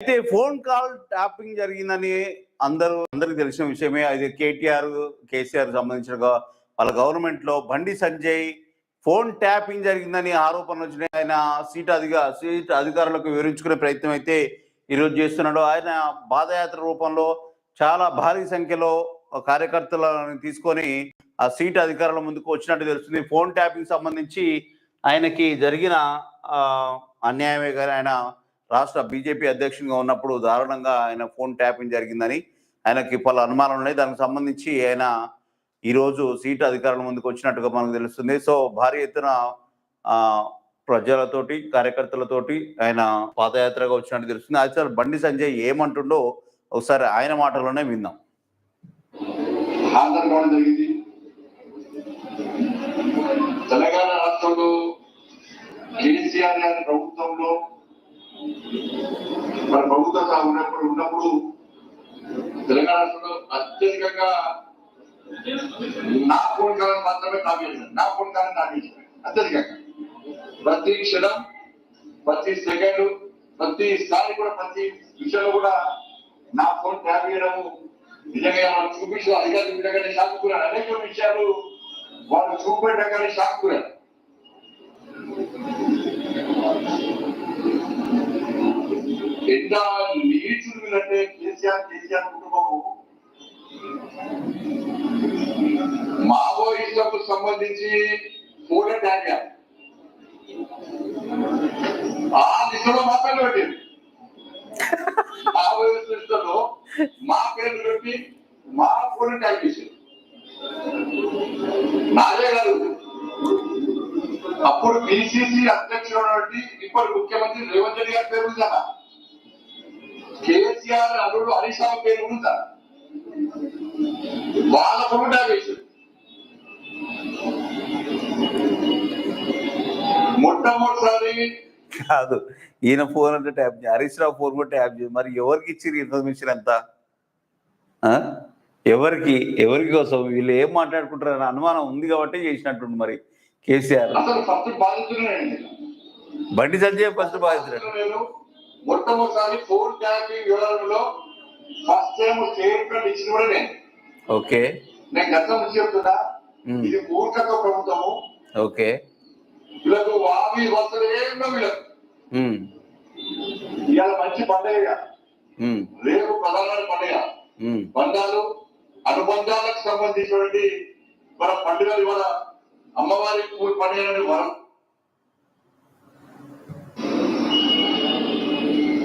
అయితే phone call tapping జరిగిందని అందరూ అందరికి తెలిసిన విషయమే. అది కేటీఆర్ కేసీఆర్ సంబంధించిన వాళ్ళ గవర్నమెంట్లో బండి సంజయ్ ఫోన్ ట్యాపింగ్ జరిగిందని ఆరోపణలు వచ్చినాయి. ఆయన సీట్ అధిక సీట్ అధికారులకు వివరించుకునే ప్రయత్నం అయితే ఈరోజు చేస్తున్నాడు. ఆయన పాదయాత్ర రూపంలో చాలా భారీ సంఖ్యలో కార్యకర్తలను తీసుకొని ఆ సీట్ అధికారుల ముందుకు వచ్చినట్టు తెలుస్తుంది. ఫోన్ ట్యాపింగ్ సంబంధించి ఆయనకి జరిగిన ఆ, అన్యాయమే కానీ ఆయన రాష్ట్ర బీజేపీ అధ్యక్షునిగా ఉన్నప్పుడు దారుణంగా ఆయన ఫోన్ ట్యాపింగ్ జరిగిందని ఆయనకి పలు అనుమానాలు ఉన్నాయి. దానికి సంబంధించి ఆయన ఈరోజు సీటు అధికారుల ముందుకు వచ్చినట్టుగా మనకు తెలుస్తుంది. సో భారీ ఎత్తున ప్రజలతోటి కార్యకర్తలతోటి ఆయన పాదయాత్రగా వచ్చినట్టు తెలుస్తుంది. అసలు బండి సంజయ్ ఏమంటుండో ఒకసారి ఆయన మాటల్లోనే విందాం. తెలంగాణ రాష్ట్రంలో కేసీఆర్ గారి ప్రభుత్వంలో మన ప్రభుత్వం ఉన్నప్పుడు ఉన్నప్పుడు తెలంగాణ రాష్ట్రంలో అత్యధికంగా నా ఫోన్ కాలం మాత్రమే తాగేసాను నా ఫోన్ కాలం తాగేసాను అత్యధికంగా. ప్రతి క్షణం ప్రతి సెకండ్ ప్రతిసారి కూడా ప్రతి విషయంలో కూడా నా ఫోన్ ట్యాప్ చేయడము నిజంగా మనం చూపించిన అధికారులు నిజంగానే షాక్ అనేక విషయాలు వాళ్ళు చూపెట్టగానే షాక్ ఎంత నీచులు అంటే కేసీఆర్ కేసీఆర్ కుటుంబము మావోయిస్టులకు సంబంధించి ఫోటో ట్యాగ్ ఆ దిశలో మా పేరు పెట్టింది మావోయిస్టు లిస్టులో మా పేర్లు పెట్టి మా ఫోటో ట్యాంక్ చేశారు. నాదే కాదు. అప్పుడు పిసిసి అధ్యక్షుడు ఇప్పటి ముఖ్యమంత్రి రేవంత్ రెడ్డి గారి పేరు ఉందా కేసీఆర్ అల్లుడు హరీష్ రావు పేరు ఉందా? వాళ్ళ ఫోటో చేశారు మొట్టమొదటిసారి కాదు ఈయన ఫోన్ అంటే ట్యాప్ హరీష్ రావు ఫోన్ కూడా ట్యాప్ చేయ మరి ఎవరికి ఇచ్చిర్రు ఇన్ఫర్మేషన్ అంతా? ఆ? ఎవరికి ఎవరికి కోసం? వీళ్ళు ఏం మాట్లాడుకుంటారని అనుమానం ఉంది కాబట్టి చేసినట్టుంది మరి కేసీఆర్. బండి సంజయ్ ఫస్ట్ బాధితుడు మొట్టమొదటిసారి ఫోన్ ట్యాపింగ్ వివరాలలో ఫస్ట్ టైం స్టేట్మెంట్ ఇచ్చిన కూడా నేను ఓకే. నేను గతం నుంచి చెప్తున్నా. ఇది మూర్ఖత్వ ప్రభుత్వము. ఓకే. వీళ్ళకు వావి వసలు ఏమో వీళ్ళకు. ఇవాళ మంచి పండుగ రేపు ప్రధానమైన పండుగ. బంధాలు అనుబంధాలకు సంబంధించినటువంటి మన పండుగలు ఇవాళ అమ్మవారి పండుగ వరం.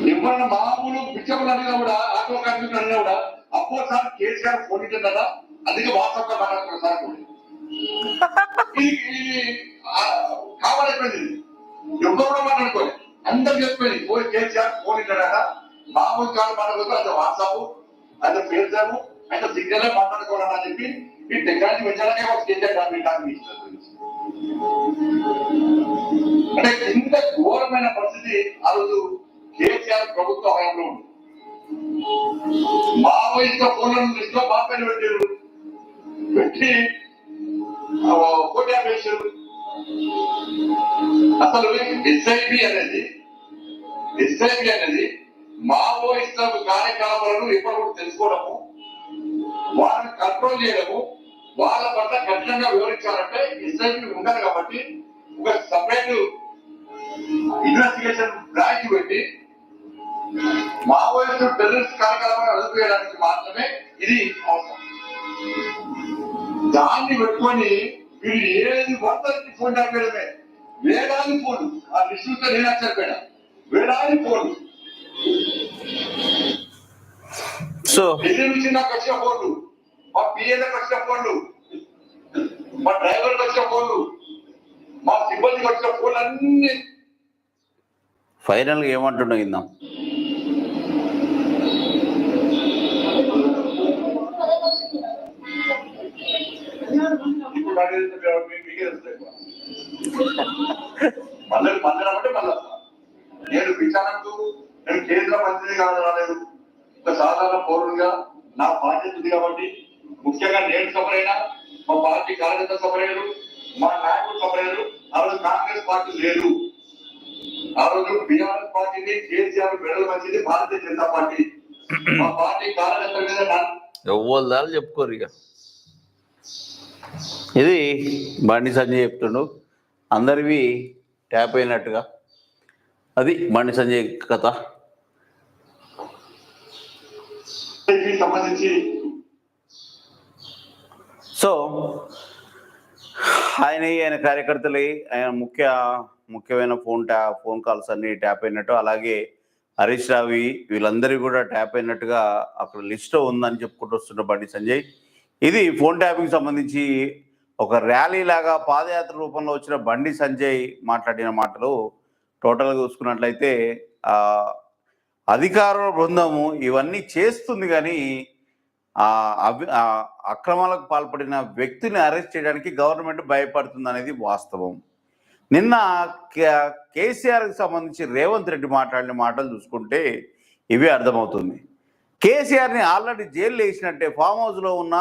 ఎవరైనా మామూలు బిచ్చములు అడిగినా కూడా ఆటో కార్మికులు అడిగినా కూడా అప్పో సార్ కేసీఆర్ ఫోన్ కదా అందుకే వాట్సాప్లో మాట్లాడుతున్నారు సార్ కావాలైపోయింది ఎవరు కూడా మాట్లాడుకోవాలి అందరు చెప్పేది పోయి కేసీఆర్ ఫోన్ ఇచ్చాడట. మామూలు కాదు మాట్లాడుకో అది వాట్సాప్ అది ఫేస్బుక్ అయితే సిగ్నల్ మాట్లాడుకోవాలని చెప్పి ఈ టెక్నాలజీ పెంచడానికే ఒక కేసీఆర్ డాక్టర్ డాక్టర్ అంటే ఇంత ఘోరమైన పరిస్థితి ఆ రోజు కేసీఆర్ ప్రభుత్వ హయాంలో ఉంది. మావోయిస్టు ఫోన్లను దృష్టిలో మాట్లాడి పెట్టారు. పెట్టి కోటా వేశారు అసలు ఎస్ఐపి అనేది ఎస్ఐపి అనేది మావోయిస్టు కార్యకలాపాలను ఎప్పటికప్పుడు తెలుసుకోవడము వాళ్ళని కంట్రోల్ చేయడము వాళ్ళ పట్ల కఠినంగా వివరించాలంటే ఎస్ఐపి ఉండాలి కాబట్టి ఒక సపరేట్ ఇన్వెస్టిగేషన్ బ్రాంచ్ పెట్టి మావోయిస్టు టెర్రరిస్ట్ కార్యకలాపాలను అదుపు చేయడానికి మాత్రమే ఇది అవసరం. దాన్ని పెట్టుకొని వీళ్ళు ఏది వర్తకి ఫోన్ చేయడమే వేలాది ఫోన్ ఆ విష్ణుతో నేను చెప్పాను. వేలాది ఫోన్ సో ఢిల్లీ నుంచి నాకు వచ్చిన ఫోన్లు మా పిఏలకు వచ్చిన ఫోన్లు మా డ్రైవర్కి వచ్చిన ఫోన్లు మా సిబ్బందికి వచ్చిన ఫోన్లు అన్ని ఫైనల్గా ఏమంటుండో విందాం ఇప్పుడు మీకే మళ్ళీ అంటే మళ్ళా నేను విచారణకు నేను కేంద్ర మంత్రిని కాదు రాలేదు ఒక సాధారణ పౌరుడిగా నా బాధ్యత ఉంది కాబట్టి ముఖ్యంగా నేను సఫరైనా మా పార్టీ కార్యకర్త సఫరయ్యారు మా నాయకుడు సఫరయ్యారు ఆ రోజు కాంగ్రెస్ పార్టీ లేదు ఆ రోజు బీఆర్ఎస్ పార్టీని కేసీఆర్ మెడల్ మంచిది భారతీయ జనతా పార్టీ మా పార్టీ కార్యకర్తల మీద నా- చెప్పుకోరు ఇక. ఇది బండి సంజయ్ చెప్తుండు. అందరివి ట్యాప్ అయినట్టుగా. అది బండి సంజయ్ కథ. సో ఆయన ఆయన కార్యకర్తలు ఆయన ముఖ్య ముఖ్యమైన ఫోన్ ట్యా ఫోన్ కాల్స్ అన్ని ట్యాప్ అయినట్టు. అలాగే హరీష్ రావి వీళ్ళందరికీ కూడా ట్యాప్ అయినట్టుగా అక్కడ లిస్ట్ ఉందని చెప్పుకుంటూ వస్తున్న బండి సంజయ్. ఇది ఫోన్ ట్యాపింగ్ సంబంధించి ఒక ర్యాలీ లాగా పాదయాత్ర రూపంలో వచ్చిన బండి సంజయ్ మాట్లాడిన మాటలు టోటల్గా చూసుకున్నట్లయితే అధికార బృందము ఇవన్నీ చేస్తుంది కానీ అక్రమాలకు పాల్పడిన వ్యక్తిని అరెస్ట్ చేయడానికి గవర్నమెంట్ భయపడుతుంది అనేది వాస్తవం. నిన్న కేసీఆర్కి సంబంధించి రేవంత్ రెడ్డి మాట్లాడిన మాటలు చూసుకుంటే ఇవి అర్థమవుతుంది. కేసీఆర్ని ఆల్రెడీ జైల్లో వేసినట్టే ఫామ్ హౌస్లో ఉన్న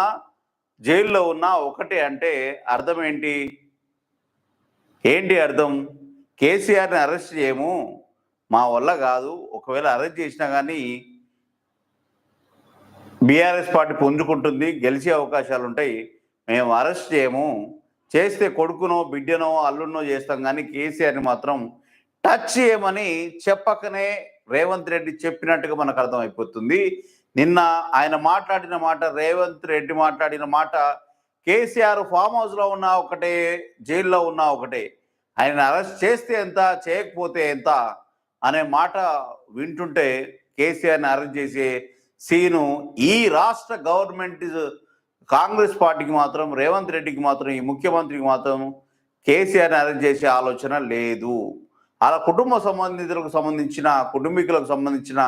జైల్లో ఉన్న ఒకటే అంటే అర్థం ఏంటి? ఏంటి అర్థం? కేసీఆర్ని అరెస్ట్ చేయము. మా వల్ల కాదు. ఒకవేళ అరెస్ట్ చేసినా కానీ బీఆర్ఎస్ పార్టీ పుంజుకుంటుంది. గెలిచే అవకాశాలు ఉంటాయి. మేము అరెస్ట్ చేయము. చేస్తే కొడుకునో బిడ్డనో అల్లున్నో చేస్తాం కానీ కేసీఆర్ని మాత్రం టచ్ చేయమని చెప్పకనే రేవంత్ రెడ్డి చెప్పినట్టుగా మనకు అర్థమైపోతుంది. నిన్న ఆయన మాట్లాడిన మాట రేవంత్ రెడ్డి మాట్లాడిన మాట కేసీఆర్ ఫామ్ హౌస్లో ఉన్నా ఒకటే జైల్లో ఉన్నా ఒకటే. ఆయన అరెస్ట్ చేస్తే ఎంత చేయకపోతే ఎంత అనే మాట వింటుంటే కేసీఆర్ని అరెస్ట్ చేసే సీను ఈ రాష్ట్ర గవర్నమెంట్ కాంగ్రెస్ పార్టీకి మాత్రం రేవంత్ రెడ్డికి మాత్రం ఈ ముఖ్యమంత్రికి మాత్రం కేసీఆర్ని అరెస్ట్ చేసే ఆలోచన లేదు. అలా కుటుంబ సంబంధితులకు సంబంధించిన కుటుంబీకులకు సంబంధించిన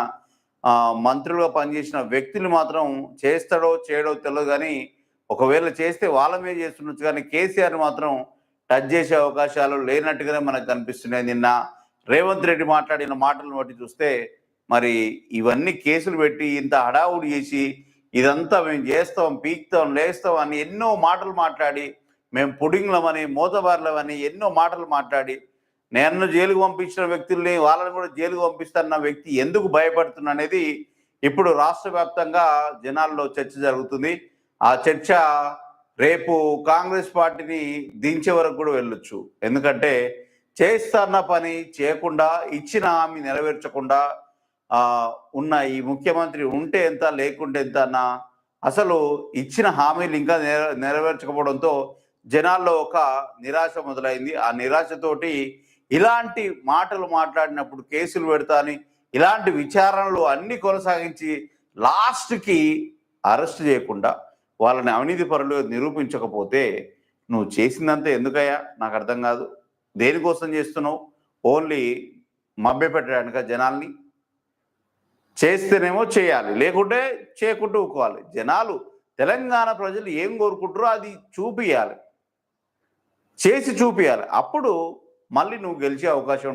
మంత్రులుగా పనిచేసిన వ్యక్తులు మాత్రం చేస్తాడో చేయడో తెలియదు కానీ ఒకవేళ చేస్తే వాళ్ళ మీద చేస్తుండొచ్చు కానీ కేసీఆర్ మాత్రం టచ్ చేసే అవకాశాలు లేనట్టుగానే మనకు కనిపిస్తున్నాయి. నిన్న రేవంత్ రెడ్డి మాట్లాడిన మాటలను బట్టి చూస్తే మరి ఇవన్నీ కేసులు పెట్టి ఇంత హడావుడి చేసి ఇదంతా మేము చేస్తాం పీక్తాం లేస్తాం అని ఎన్నో మాటలు మాట్లాడి మేము పుడింగ్లమని మోతబార్లమని ఎన్నో మాటలు మాట్లాడి నేను జైలుకు పంపించిన వ్యక్తుల్ని వాళ్ళని కూడా జైలుకు పంపిస్తాన్న వ్యక్తి ఎందుకు భయపడుతున్నా అనేది ఇప్పుడు రాష్ట్ర వ్యాప్తంగా జనాల్లో చర్చ జరుగుతుంది. ఆ చర్చ రేపు కాంగ్రెస్ పార్టీని దించే వరకు కూడా వెళ్ళొచ్చు. ఎందుకంటే చేస్తాన్న పని చేయకుండా ఇచ్చిన హామీ నెరవేర్చకుండా ఉన్న ఈ ముఖ్యమంత్రి ఉంటే ఎంత లేకుంటే ఎంత అన్న అసలు ఇచ్చిన హామీలు ఇంకా నెరవేర్చకపోవడంతో జనాల్లో ఒక నిరాశ మొదలైంది. ఆ నిరాశతోటి ఇలాంటి మాటలు మాట్లాడినప్పుడు కేసులు పెడతాని ఇలాంటి విచారణలు అన్ని కొనసాగించి లాస్ట్కి అరెస్ట్ చేయకుండా వాళ్ళని అవినీతి పరులు నిరూపించకపోతే నువ్వు చేసిందంతా ఎందుకయ్యా? నాకు అర్థం కాదు. దేనికోసం చేస్తున్నావు? ఓన్లీ మభ్యపెట్టడానిక జనాల్ని? చేస్తేనేమో చేయాలి. లేకుంటే చేయకుండా ఊకోవాలి. జనాలు తెలంగాణ ప్రజలు ఏం కోరుకుంటారో అది చూపియాలి. చేసి చూపియాలి. అప్పుడు మళ్ళీ నువ్వు గెలిచే అవకాశం ఉంటుంది